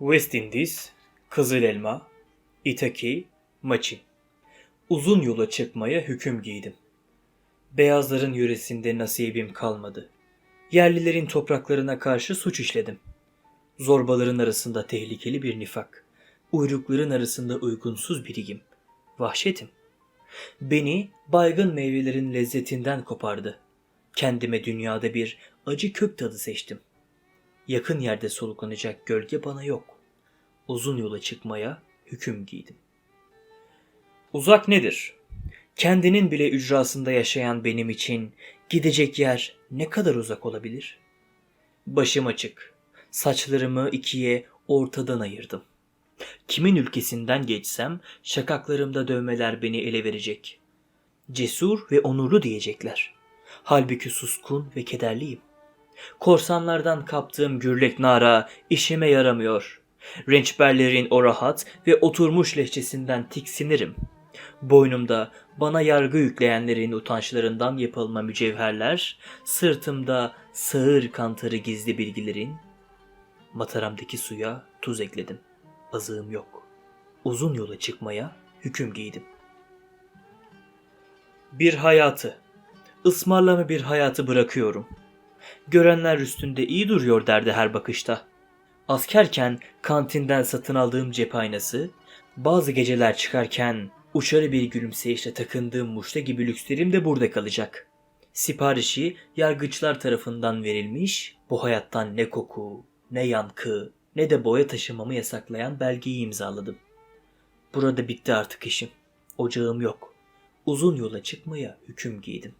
West Indies, Kızıl Elma, Itaki, Maçin. Uzun yola çıkmaya hüküm giydim. Beyazların yöresinde nasibim kalmadı. Yerlilerin topraklarına karşı suç işledim. Zorbaların arasında tehlikeli bir nifak. Uyrukların arasında uygunsuz biriyim. Vahşetim. Beni baygın meyvelerin lezzetinden kopardı. Kendime dünyada bir acı kök tadı seçtim. Yakın yerde soluklanacak gölge bana yok. Uzun yola çıkmaya hüküm giydim. Uzak nedir? Kendinin bile ücrasında yaşayan benim için gidecek yer ne kadar uzak olabilir? Başım açık. Saçlarımı ikiye ortadan ayırdım. Kimin ülkesinden geçsem şakaklarımda dövmeler beni ele verecek. Cesur ve onurlu diyecekler. Halbuki suskun ve kederliyim. Korsanlardan kaptığım gürlek nara işime yaramıyor. Rençberlerin o rahat ve oturmuş lehçesinden tiksinirim. Boynumda bana yargı yükleyenlerin utançlarından yapılma mücevherler, sırtımda sağır kantarı gizli bilgilerin, mataramdaki suya tuz ekledim. Azığım yok. Uzun yola çıkmaya hüküm giydim. Bir hayatı, ısmarlama bir hayatı bırakıyorum. Görenler üstünde iyi duruyor derdi her bakışta. Askerken kantinden satın aldığım cep aynası, bazı geceler çıkarken uçarı bir gülümseyişle takındığım muşta gibi lükslerim de burada kalacak. Siparişi yargıçlar tarafından verilmiş, bu hayattan ne koku, ne yankı, ne de boya taşımamı yasaklayan belgeyi imzaladım. Burada bitti artık işim. Ocağım yok. Uzun yola çıkmaya hüküm giydim.